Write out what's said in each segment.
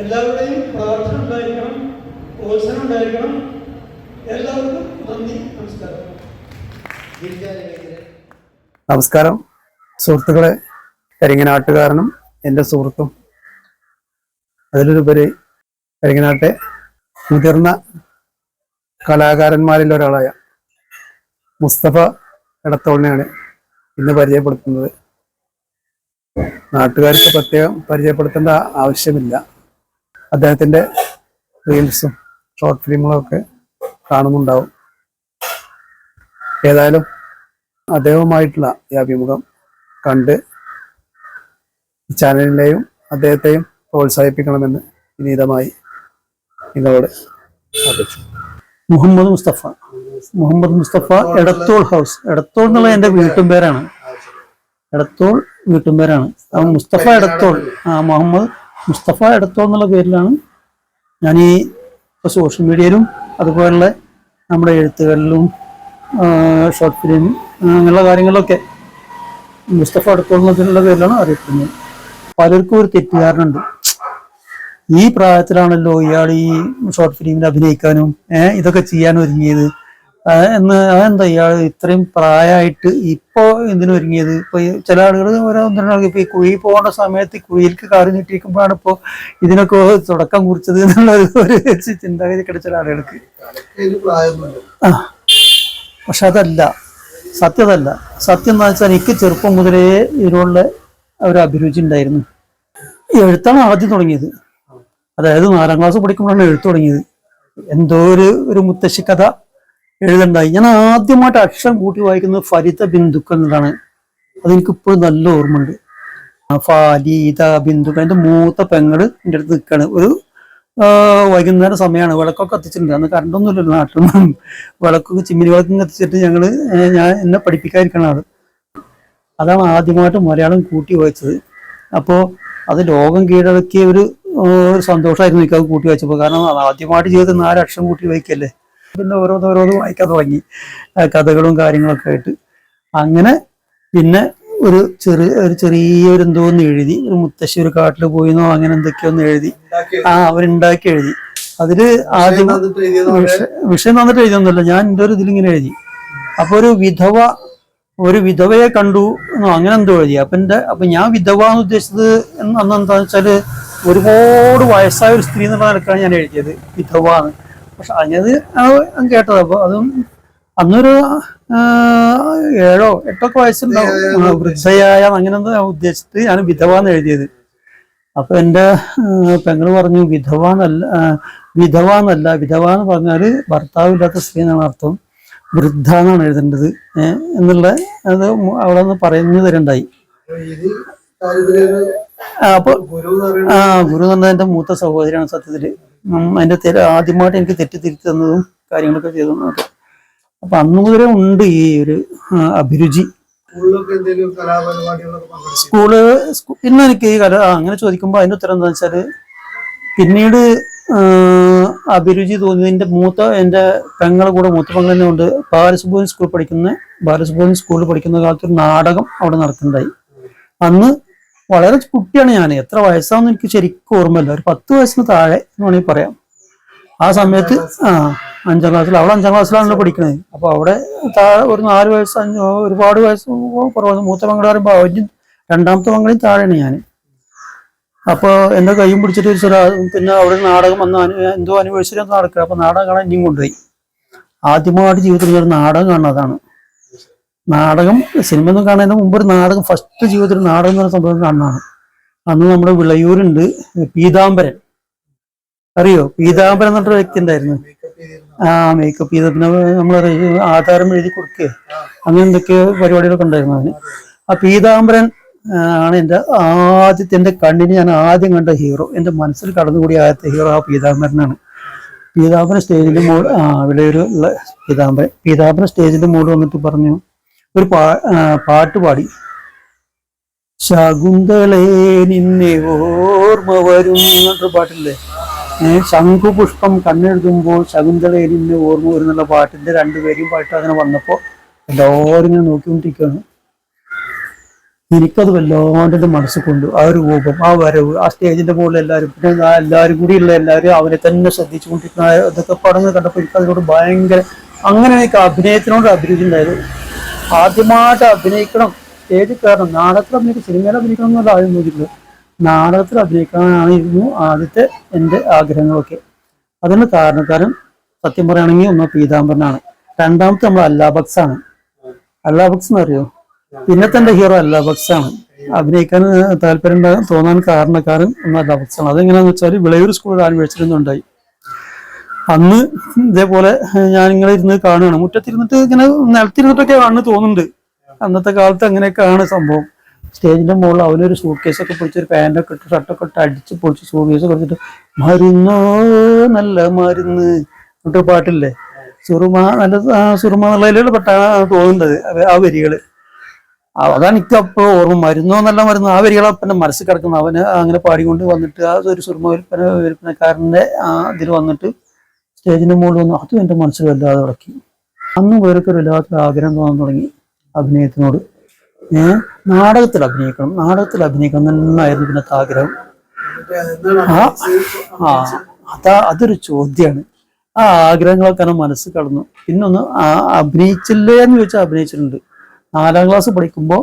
എല്ലാവരുടെയും പ്രാർത്ഥന ഉണ്ടായിരിക്കണം പ്രോത്സാഹനം ഉണ്ടായിരിക്കണം. എല്ലാവർക്കും നന്ദി നമസ്കാരം. നമസ്കാരം. സുഹൃത്തുക്കളെ കരിങ്ങനാട്ടുകാരനും എന്റെ സുഹൃത്തും. അതിലുപരി കരിങ്ങനാട്ടെ മുതിർന്ന കലാകാരന്മാരിൽ ഒരാളായ മുസ്തഫ എടത്തോളിനെയാണ് ഇന്ന് പരിചയപ്പെടുത്തുന്നത്. നാട്ടുകാർക്ക് പ്രത്യേകം പരിചയപ്പെടുത്തേണ്ട ആവശ്യമില്ല. അദ്ദേഹത്തിന്റെ റീൽസും ഷോർട്ട് ഫിലിമുകളൊക്കെ കാണുന്നുണ്ടാവും. ഏതായാലും അദ്ദേഹവുമായിട്ടുള്ള ഈ അഭിമുഖം കണ്ട് ചാനലിനെയും അദ്ദേഹത്തെയും പ്രോത്സാഹിപ്പിക്കണമെന്ന് വിനീതമായി നിങ്ങളോട് അപേക്ഷിച്ചു മുഹമ്മദ് മുസ്തഫ. മുഹമ്മദ് മുസ്തഫ എടത്തോൾ ഹൗസ് എടത്തോൾ എന്നുള്ള എന്റെ വീട്ടും പേരാണ്. എടത്തോൾ വീട്ടും പേരാണ്. മുസ്തഫ എടത്തോൾ. ആ മുഹമ്മദ് മുസ്തഫ എടുത്തോ എന്നുള്ള പേരിലാണ് ഞാൻ ഈ ഇപ്പോൾ സോഷ്യൽ മീഡിയയിലും അതുപോലുള്ള നമ്മുടെ എഴുത്തുകളിലും ഷോർട്ട് ഫിലിം അങ്ങനെയുള്ള കാര്യങ്ങളിലൊക്കെ മുസ്തഫ എടുത്തോ എന്നുള്ള പേരിലാണ് അറിയപ്പെടുന്നത്. പലർക്കും ഒരു തെറ്റിദ്ധാരണയുണ്ട്. ഈ പ്രായത്തിലാണല്ലോ ഇയാൾ ഈ ഷോർട്ട് ഫിലിമിൽ അഭിനയിക്കാനും ഇതൊക്കെ ചെയ്യാനും ഒരുങ്ങിയത് എന്ന് അതെന്താ ഇയാൾ ഇത്രയും പ്രായമായിട്ട് ഇപ്പോ എന്തിനു ഒരുങ്ങിയത്? ഇപ്പൊ ചില ആളുകൾ ഓരോ ഒന്നിനാൾ ഇപ്പൊ ഈ കുഴി പോകേണ്ട സമയത്ത് കുഴിയിലേക്ക് കാറി നീട്ടിയിരിക്കുമ്പോഴാണ് ഇപ്പോ ഇതിനൊക്കെ തുടക്കം കുറിച്ചത് എന്നുള്ള ഒരു ചിന്താഗതി കിടച്ച ആളുകൾക്ക് ആ. പക്ഷെ അതല്ല. സത്യതല്ല സത്യം എന്താ വെച്ചാൽ എനിക്ക് ചെറുപ്പം മുതലേ ഇതിനുള്ള ഒരു അഭിരുചി ഉണ്ടായിരുന്നു. എഴുത്താണ് ആദ്യം തുടങ്ങിയത്. അതായത് നാലാം ക്ലാസ് പഠിക്കുമ്പോഴാണ് എഴുത്ത് തുടങ്ങിയത്. എന്തോ ഒരു ഒരു മുത്തശ്ശി കഥ എഴുതണ്ടായി. ഞാൻ ആദ്യമായിട്ട് അക്ഷരം കൂട്ടി വായിക്കുന്നത് ഫരിത ബിന്ദുക്കൾ എന്നതാണ് അതെനിക്ക് ഇപ്പോഴും നല്ല ഓർമ്മയുണ്ട്. ഫലിത ബിന്ദുക്കൾ. എന്റെ മൂത്ത പെങ്ങൾ എന്റെ അടുത്ത് നിൽക്കുകയാണ് ഒരു വൈകുന്നേരം സമയമാണ് വിളക്കൊക്കെ കത്തിച്ചിട്ടുണ്ട്. അന്ന് കറണ്ടൊന്നുമില്ല നാട്ടിൽ നിന്നും. വിളക്കൊക്കെ ചിമ്മിനി വിളക്കും കത്തിച്ചിട്ട് ഞങ്ങൾ ഞാൻ എന്നെ പഠിപ്പിക്കാതിരിക്കണം അത് അതാണ് ആദ്യമായിട്ട് മലയാളം കൂട്ടി വായിച്ചത്. അപ്പോൾ അത് ലോകം കീഴടക്കിയ ഒരു സന്തോഷമായിരുന്നു എനിക്ക് അത് കൂട്ടി വായിച്ചപ്പോൾ. കാരണം ആദ്യമായിട്ട് ജീവിതത്തിൽ നാല് അക്ഷരം കൂട്ടി വായിക്കല്ലേ? പിന്നെ ഓരോന്ന് ഓരോന്ന് വായിക്കാൻ തുടങ്ങി. കഥകളും കാര്യങ്ങളൊക്കെ ആയിട്ട്. അങ്ങനെ പിന്നെ ഒരു ചെറിയ ഒരു ചെറിയൊരു എന്തോന്ന് എഴുതി. ഒരു മുത്തശ്ശി ഒരു കാട്ടിൽ പോയിന്നോ അങ്ങനെ എന്തൊക്കെയോ ഒന്ന് എഴുതി. ആ അവരുണ്ടാക്കി എഴുതി. അതിൽ ആദ്യം വിഷ- വിഷയം തന്നിട്ട് എഴുതിയൊന്നുമല്ല. ഞാൻ എന്റെ ഒരു ഇതിലിങ്ങനെ എഴുതി. അപ്പൊ ഒരു വിധവ ഒരു വിധവയെ കണ്ടു എന്നോ അങ്ങനെ എന്തോ എഴുതി. അപ്പൊ എന്റെ അപ്പൊ ഞാൻ വിധവ എന്ന് ഉദ്ദേശിച്ചത് എന്ന് അന്ന് എന്താണെന്ന് വെച്ചാൽ ഒരുപാട് വയസ്സായ ഒരു സ്ത്രീ എന്നുള്ള നിലക്കാണ് ഞാൻ എഴുതിയത്. വിധവ എന്ന്. പക്ഷെ അതിനത് കേട്ടത്. അപ്പൊ അതും അന്നൊരു ഏഴോ ഏഴോ എട്ടൊക്കെ വയസ്സുണ്ടാവും. വൃദ്ധയായ അങ്ങനെ ഉദ്ദേശിച്ചിട്ട് ഞാൻ വിധവാന്ന് എഴുതിയത്. അപ്പൊ എന്റെ പെങ്ങൾ പറഞ്ഞു വിധവാന്നല്ല വിധവാന്നല്ല വിധവ എന്ന് പറഞ്ഞാൽ ഭർത്താവില്ലാത്ത സ്ത്രീ എന്നാണ് അർത്ഥം. വൃദ്ധ എന്നാണ് എഴുതേണ്ടത് എന്നുള്ള അത് അവിടെ നിന്ന് പറഞ്ഞു തരണ്ടായി അപ്പൊ ആ ഗുരു എന്ന് പറഞ്ഞാൽ എന്റെ മൂത്ത സഹോദരിയാണ് സത്യത്തിൽ. അതിന്റെ തെറ്റ് ആദ്യമായിട്ട് എനിക്ക് തെറ്റി തിരുത്തി തന്നതും കാര്യങ്ങളൊക്കെ ചെയ്തു തന്നത് അപ്പൊ അന്നു മുതലേ ഉണ്ട് ഈ ഒരു അഭിരുചി. സ്കൂൾ ഇന്ന് എനിക്ക് ഈ കല അങ്ങനെ ചോദിക്കുമ്പോൾ അതിന്റെ ഉത്തരം എന്താ വെച്ചാൽ പിന്നീട് അഭിരുചി തോന്നിയതിന്റെ മൂത്ത എന്റെ പെങ്ങളെ കൂടെ മൂത്ത പെങ്ങളെ കൊണ്ട് ബാലസുബോധൻ സ്കൂളിൽ പഠിക്കുന്ന ബാലസുബോധൻ സ്കൂളിൽ പഠിക്കുന്ന കാലത്ത് ഒരു നാടകം അവിടെ നടക്കുന്നുണ്ടായി. അന്ന് വളരെ കുട്ടിയാണ് ഞാൻ എത്ര വയസ്സാണെന്ന് എനിക്ക് ശരിക്കും ഓർമ്മയില്ല. ഒരു പത്ത് വയസ്സിന് താഴെ എന്ന് വേണമെങ്കിൽ പറയാം. ആ സമയത്ത് ആ അഞ്ചാം ക്ലാസ്സിൽ അവൾ അഞ്ചാം ക്ലാസ്സിലാണല്ലോ പഠിക്കുന്നത് അപ്പൊ അവിടെ താഴെ ഒരു നാല് വയസ്സ് അഞ്ച് ഒരുപാട് വയസ്സ് കുറവാണ്. മൂത്ത മംഗളം പറയുമ്പോൾ അവരും രണ്ടാമത്തെ മംഗളയും താഴെയാണ് ഞാൻ അപ്പൊ എന്റെ കൈയും പിടിച്ചിട്ട് ഒരു ചില പിന്നെ അവിടെ നാടകം വന്ന എന്തോ അനുഭവിച്ചിട്ട് നടക്കുക. അപ്പൊ നാടകം കാണാൻ ഇനിയും കൊണ്ടുപോയി. ആദ്യമായിട്ട് ജീവിതത്തിൽ ഒരു നാടകം കാണുന്നതാണ് നാടകം സിനിമ ഒന്നും കാണുന്നതിന് മുമ്പ് ഒരു നാടകം ഫസ്റ്റ് ജീവിതത്തിൽ നാടകം എന്ന് പറയുന്ന സംഭവം കാണുന്നതാണ് അന്ന് നമ്മുടെ വിളയൂരുണ്ട് പീതാംബരൻ. അറിയോ? പീതാംബരൻ എന്ന് വ്യക്തി ഉണ്ടായിരുന്നു. ആ മേക്കപ്പ് ചെയ്ത പിന്നെ നമ്മൾ ആധാരം എഴുതി കൊടുക്കുക അങ്ങനെ എന്തൊക്കെ പരിപാടികളൊക്കെ ഉണ്ടായിരുന്നു അവന് ആ പീതാംബരൻ ആണ് എന്റെ ആദ്യത്തെ എന്റെ കണ്ണിന് ഞാൻ ആദ്യം കണ്ട ഹീറോ എന്റെ മനസ്സിൽ കടന്നുകൂടിയ ആദ്യത്തെ ഹീറോ ആ പീതാംബരനാണ് പീതാംബരൻ സ്റ്റേജിന്റെ മോൾ ആ ഇവിടെ ഒരു പീതാംബരൻ. പീതാംബരൻ സ്റ്റേജിന്റെ മോൾ വന്നിട്ട് പറഞ്ഞു ഒരു പാ പാട്ട് പാടി. ശകുന്തളേ നിന്നെ ഓർമ്മ വരും എന്നൊരു പാട്ടില്ലേ? ശംഖുപുഷ്പം കണ്ണെഴുതുമ്പോൾ ശകുന്തളേ നിന്നെ ഓർമ്മ വരും എന്നുള്ള പാട്ടിന്റെ രണ്ടുപേരെയും പാട്ട് അങ്ങനെ വന്നപ്പോ എല്ലാവരും ഇങ്ങനെ നോക്കിക്കൊണ്ടിരിക്കുകയാണ്. എനിക്കത് വല്ലാണ്ട് മനസ്സിൽ കൊണ്ടു. ആ ഒരു രൂപം ആ വരവ് ആ സ്റ്റേജിന്റെ മുകളിൽ എല്ലാവരും പിന്നെ എല്ലാവരും കൂടിയുള്ള എല്ലാവരും അവനെ തന്നെ ശ്രദ്ധിച്ചുകൊണ്ടിരിക്കുന്ന കൊണ്ടിരിക്കുന്ന ഇതൊക്കെ പടങ്ങൾ കണ്ടപ്പോൾ എനിക്ക് അതിനോട് ഭയങ്കര അങ്ങനെ എനിക്ക് അഭിനയത്തിനോട് അഭിരുചി ഉണ്ടായത്. ആദ്യമായിട്ട് അഭിനയിക്കണം. സ്റ്റേജിൽ കയറണം നാടകത്തിൽ അഭിനയിക്കണം സിനിമയിൽ അഭിനയിക്കണം എന്നുള്ള നോക്കിയിട്ടുള്ളത് നാടകത്തിൽ അഭിനയിക്കാനായിരുന്നു ആദ്യത്തെ എന്റെ ആഗ്രഹങ്ങളൊക്കെ. അതിന് കാരണക്കാരൻ സത്യം പറയുകയാണെങ്കിൽ ഒന്ന് പീതാംബരനാണ്. രണ്ടാമത്തെ നമ്മൾ അല്ലാബക്സ് ആണ്. അല്ലാബക്സ് എന്ന് അറിയോ പിന്നെ തന്റെ ഹീറോ അല്ലാബക്സ് ആണ്. അഭിനയിക്കാൻ താല്പര്യം തോന്നാൻ കാരണക്കാരൻ ഒന്ന് അല്ലാബക്സ് ആണ്. അതെങ്ങനെയാണെന്ന് വെച്ചാൽ വിളയൂർ സ്കൂളിൽ ആലുവഴിച്ചിരുന്നുണ്ടായി അന്ന് ഇതേപോലെ ഞാൻ ഇങ്ങനെ ഇരുന്ന് കാണുകയാണ് മുറ്റത്തിരുന്നിട്ട് ഇങ്ങനെ നിലത്തിരുന്നിട്ടൊക്കെ കാണുന്നു തോന്നുന്നുണ്ട്. അന്നത്തെ കാലത്ത് അങ്ങനെയൊക്കെയാണ് സംഭവം. സ്റ്റേജിന്റെ മുകളിൽ അവനൊരു സൂട്ട് ഒക്കെ പൊളിച്ച് ഒരു പാന്റൊക്കെ ഇട്ട് ഷർട്ടൊക്കെ ഇട്ട് അടിച്ച് പൊളിച്ച് സൂട്ട് കേസ് കൊടുത്തിട്ട് മരുന്നോ നല്ല മരുന്ന് എന്നിട്ട് പാട്ടില്ലേ? സുറുമ നല്ല സുറുമ എന്നുള്ളതിലുള്ള പെട്ടാണ് തോന്നുന്നത് ആ വരികൾ. അതാണ് എനിക്ക് ഓർമ്മ. മരുന്നോ നല്ല മരുന്ന് ആ വരികൾ അപ്പന്റെ മനസ്സിൽ കിടക്കുന്നത്. അവന് അങ്ങനെ പാടിക്കൊണ്ട് വന്നിട്ട് ആ ഒരു സുറുമ വിൽപ്പന വിൽപ്പനക്കാരന്റെ ഇതിൽ വന്നിട്ട് സ്റ്റേജിന്റെ മുകളിൽ വന്നു അതും എന്റെ മനസ്സിൽ വല്ലാതെ ഇളക്കി അന്ന് വേറൊക്കെ ഒരു വല്ലാത്തൊരു ആഗ്രഹം തോന്നാൻ തുടങ്ങി അഭിനയത്തിനോട്. ഏഹ് നാടകത്തിൽ അഭിനയിക്കണം നാടകത്തിൽ അഭിനയിക്കണം എന്നായിരുന്നു പിന്നത്തെ ആഗ്രഹം. ആ ആ അതാ അതൊരു ചോദ്യമാണ് ആ ആഗ്രഹങ്ങളൊക്കെ മനസ്സ് കടന്നു. പിന്നൊന്ന് അഭിനയിച്ചില്ലേ എന്ന് ചോദിച്ചാൽ അഭിനയിച്ചിട്ടുണ്ട്. നാലാം ക്ലാസ് പഠിക്കുമ്പോൾ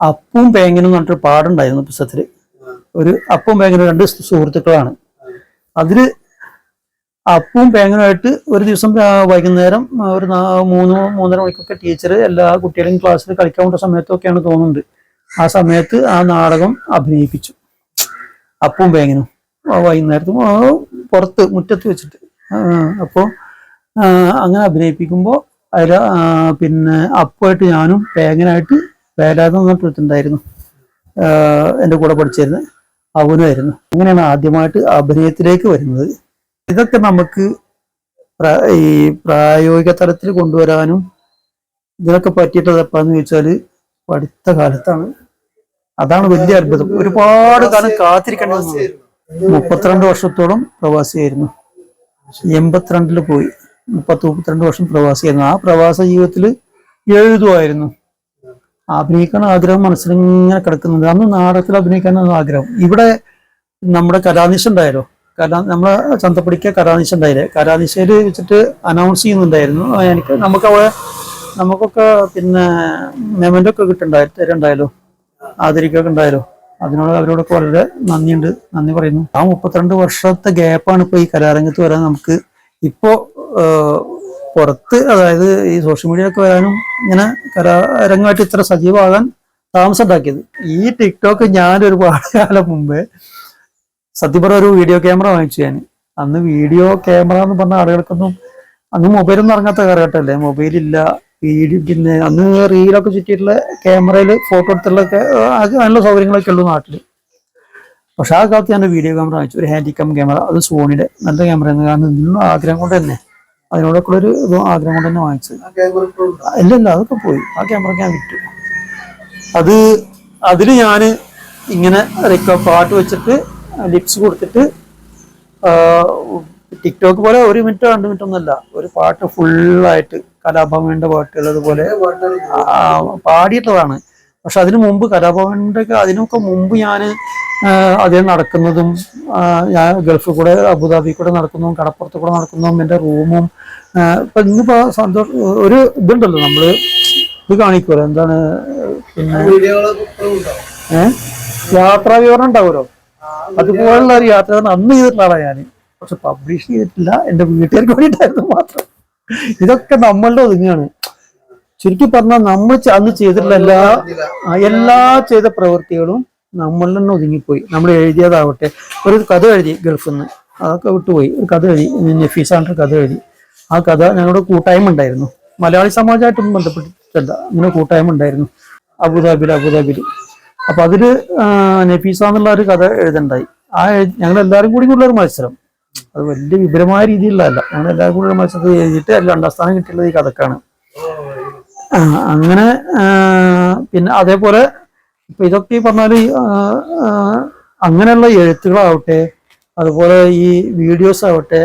അപ്പും പേങ്ങനും എന്ന് പറഞ്ഞിട്ടൊരു പാടുണ്ടായിരുന്നു പുസ്തകത്തിൽ. ഒരു അപ്പും പേങ്ങനും രണ്ട് സുഹൃത്തുക്കളാണ്. അതിൽ അപ്പവും പേങ്ങനുമായിട്ട് ഒരു ദിവസം വൈകുന്നേരം ഒരു മൂന്ന് മൂന്നര മണിക്കൊക്കെ ടീച്ചർ എല്ലാ കുട്ടികളെയും ക്ലാസ്സിൽ കളിക്കാൻ കൊണ്ട സമയത്തൊക്കെയാണ് തോന്നുന്നത്. ആ സമയത്ത് ആ നാടകം അഭിനയിപ്പിച്ചു. അപ്പവും പേങ്ങനും വൈകുന്നേരത്ത് പുറത്ത് മുറ്റത്ത് വെച്ചിട്ട്. അപ്പോൾ അങ്ങനെ അഭിനയിപ്പിക്കുമ്പോൾ അതിൽ പിന്നെ അപ്പുമായിട്ട് ഞാനും പേങ്ങനായിട്ട് വേലാതെ പറഞ്ഞിട്ടുണ്ടായിരുന്നു എന്റെ കൂടെ പഠിച്ചിരുന്നത് അവനുമായിരുന്നു. അങ്ങനെയാണ് ആദ്യമായിട്ട് അഭിനയത്തിലേക്ക് വരുന്നത്. ഇതൊക്കെ നമുക്ക് ഈ പ്രായോഗിക തലത്തിൽ കൊണ്ടുവരാനും ഇതിനൊക്കെ പറ്റിയിട്ടുള്ളത് എപ്പാന്ന് ചോദിച്ചാൽ പഠിത്ത കാലത്താണ്. അതാണ് വലിയ അത്ഭുതം. ഒരുപാട് കാലം കാത്തിരിക്കേണ്ട മുപ്പത്തിരണ്ട് വർഷത്തോളം പ്രവാസിയായിരുന്നു. എൺപത്തിരണ്ടിൽ പോയി. മുപ്പത്തി മുപ്പത്തിരണ്ട് വർഷം പ്രവാസിയായിരുന്നു. ആ പ്രവാസ ജീവിതത്തിൽ എഴുതുമായിരുന്നു. അഭിനയിക്കാൻ ആഗ്രഹം മനസ്സിലിങ്ങനെ കിടക്കുന്നുണ്ട് അന്ന് നാടകത്തിൽ അഭിനയിക്കാനാണ് ആഗ്രഹം. ഇവിടെ നമ്മുടെ കലാനിശ ഉണ്ടായാലോ കലാ നമ്മളെ ചന്തപ്പടിക്ക കരാനിശ ഉണ്ടായില്ലേ? കരാനിശയിൽ വെച്ചിട്ട് അനൗൺസ് ചെയ്യുന്നുണ്ടായിരുന്നു. എനിക്ക് നമുക്ക് അവിടെ നമുക്കൊക്കെ പിന്നെ മെമന്റ് ഒക്കെ കിട്ടുണ്ടായി തരുണ്ടായാലോ ആദരിക്കൊക്കെ ഉണ്ടായാലോ അതിനോട് അവരോടൊക്കെ വളരെ നന്ദിയുണ്ട്. നന്ദി പറയുന്നു. ആ മുപ്പത്തിരണ്ട് വർഷത്തെ ഗ്യാപ്പാണ് ഇപ്പൊ ഈ കലാരംഗത്ത് വരാൻ നമുക്ക് ഇപ്പോ ഏഹ്, പുറത്ത് അതായത് ഈ സോഷ്യൽ മീഡിയ ഒക്കെ വരാനും ഇങ്ങനെ കലാരംഗമായിട്ട് ഇത്ര സജീവമാകാൻ താമസം ഉണ്ടാക്കിയത്. ഈ ടിക്ടോക്ക് ഞാൻ ഒരുപാട് കാലം മുമ്പേ സത്യം പറഞ്ഞ ഒരു വീഡിയോ ക്യാമറ വാങ്ങിച്ചു ഞാൻ അന്ന് വീഡിയോ ക്യാമറ എന്ന് പറഞ്ഞ ആളുകൾക്കൊന്നും അന്ന് മൊബൈലൊന്നും ഇറങ്ങാത്ത കാലഘട്ടമല്ലേ? മൊബൈൽ ഇല്ല വീഡിയോ പിന്നെ അന്ന് റീലൊക്കെ ചുറ്റിയിട്ടുള്ള ക്യാമറയിൽ ഫോട്ടോ എടുത്തുള്ള അതിനുള്ള സൗകര്യങ്ങളൊക്കെ ഉള്ളൂ നാട്ടിൽ പക്ഷെ ആ കാലത്ത് ഞാൻ വീഡിയോ ക്യാമറ വാങ്ങിച്ചു ഒരു ഹാൻഡിക്യാം ക്യാമറ അത് സോണിയുടെ നല്ല ക്യാമറ എന്ന് കാരണം ഇന്നും ആഗ്രഹം കൊണ്ട് തന്നെ അതിനോടൊക്കെ ഒരു ആഗ്രഹം കൊണ്ട് തന്നെ വാങ്ങിച്ചത്. ഇല്ല ഇല്ല അതൊക്കെ പോയി. ആ ക്യാമറ ഞാൻ വിറ്റു. അത് അതിൽ ഞാൻ ഇങ്ങനെ പാട്ട് വെച്ചിട്ട് ലിപ്സ് കൊടുത്തിട്ട് ടിക്ടോക്ക് പോലെ ഒരു മിനിറ്റോ രണ്ട് മിനിറ്റോ ഒന്നല്ല ഒരു പാട്ട് ഫുള്ളായിട്ട് കലാഭവന്റെ പാട്ടുകൾ അതുപോലെ ആ, പാടിയിട്ടുള്ളതാണ്. പക്ഷെ അതിനു മുമ്പ് കലാഭവന്റെ അതിനൊക്കെ മുമ്പ് ഞാൻ അതിൽ നടക്കുന്നതും ഞാൻ ഗൾഫിൽ കൂടെ അബുദാബി കൂടെ നടക്കുന്നതും കടപ്പുറത്ത് കൂടെ നടക്കുന്നതും എന്റെ റൂമും ഇപ്പൊ ഇന്നിപ്പോ സന്തോഷം ഒരു ഇതുണ്ടല്ലോ നമ്മൾ ഇത് കാണിക്കുമല്ലോ എന്താണ് പിന്നെ ഏഹ് യാത്രാ വിവരണം ഉണ്ടാവുമല്ലോ? അതുപോലുള്ള ഒരു യാത്ര അന്ന് ചെയ്തിട്ടുള്ള ഞാൻ പക്ഷെ പബ്ലിഷ് ചെയ്തിട്ടില്ല. എന്റെ വീട്ടുകാർക്ക് വേണ്ടിയിട്ടായിരുന്നു മാത്രം. ഇതൊക്കെ നമ്മളുടെ ഒതുങ്ങാണ്. ചുരുക്കി പറഞ്ഞാൽ നമ്മൾ അന്ന് ചെയ്തിട്ടുള്ള എല്ലാ എല്ലാ ചെയ്ത പ്രവൃത്തികളും നമ്മളിൽ തന്നെ ഒതുങ്ങിപ്പോയി. നമ്മൾ എഴുതിയതാവട്ടെ. ഒരു കഥ എഴുതി ഗൾഫിൽ നിന്ന്. അതൊക്കെ വിട്ടുപോയി. ഒരു കഥ എഴുതി. നഫീസാണ്ട് കഥ എഴുതി. ആ കഥ ഞങ്ങളുടെ കൂട്ടായ്മ ഉണ്ടായിരുന്നു. മലയാളി സമാജമായിട്ടൊന്നും ബന്ധപ്പെട്ടിട്ടില്ല അങ്ങനെ കൂട്ടായ്മ ഉണ്ടായിരുന്നു. അബുദാബിയിൽ അബുദാബിയിൽ. അപ്പൊ അതിൽ നഫീസ എന്നുള്ള ഒരു കഥ എഴുതണ്ടായി. ആ ഞങ്ങൾ എല്ലാവരും കൂടി ഉള്ള ഒരു മത്സരം. അത് വലിയ വിപുലമായ രീതിയിലുള്ളതല്ല ഞങ്ങൾ എല്ലാവരും കൂടി ഉള്ള മത്സരത്തിൽ എഴുതിയിട്ട് അതിൽ രണ്ടാം സ്ഥാനം കിട്ടിയുള്ളത് ഈ കഥക്കാണ്. അങ്ങനെ പിന്നെ അതേപോലെ ഇപ്പൊ ഇതൊക്കെ പറഞ്ഞാൽ അങ്ങനെയുള്ള എഴുത്തുകളാവട്ടെ അതുപോലെ ഈ വീഡിയോസ് ആവട്ടെ